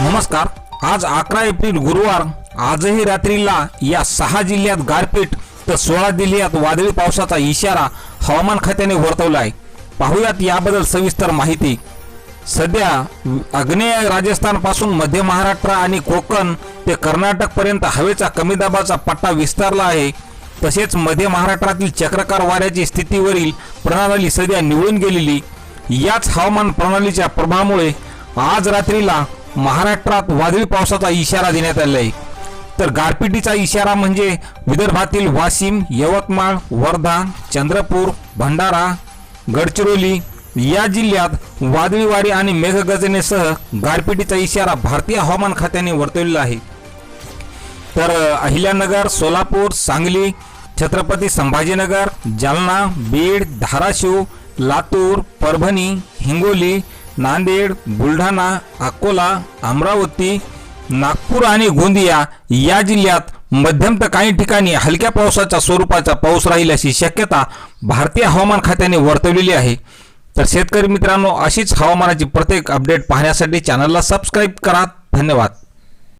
नमस्कार. आज अकरा एप्रिल गुरुवार. आजही रात्रीला या सहा जिल्ह्यात गारपीट तर सोळा जिल्ह्यात वादळी पावसाचा इशारा हवामान खात्याने वर्तवला आहे. पाहूयात याबद्दल सविस्तर माहिती. सध्या आग्नेय राजस्थानपासून मध्य महाराष्ट्र आणि कोकण ते कर्नाटकपर्यंत हवेचा कमी दाबाचा पट्टा विस्तारला आहे. तसेच मध्य महाराष्ट्रातील चक्रकार वाऱ्याची स्थितीवरील प्रणाली सध्या निवळून गेलेली. याच हवामान प्रणालीच्या प्रभावामुळे आज रात्रीला महाराष्ट्रात वादळी पावसाचा इशारा देण्यात आला आहे तर गारपिटीचा इशारा म्हणजे विदर्भातील वाशिम यवतमाळ वर्धा चंद्रपूर भंडारा गडचिरोली या जिल्ह्यात वादळी वारे आणि मेघगर्जनेसह गारपिटीचा इशारा भारतीय हवामान खात्याने वर्तवलेला आहे. तर अहिल्यानगर सोलापूर सांगली छत्रपती संभाजीनगर जालना बीड धाराशिव लातूर परभणी हिंगोली नांदेड बुलढाणा अकोला अमरावती नागपूर आणि गोंदिया या जिल्ह्यात मध्यम तर काही ठिकाणी हलक्या पावसाच्या स्वरूपाचा पाऊस राहील अशी शक्यता भारतीय हवामान खात्याने वर्तवलेली आहे. तर शेतकरी मित्रांनो अशीच हवामानाची प्रत्येक अपडेट पाहण्यासाठी चॅनलला सबस्क्राईब करा. धन्यवाद.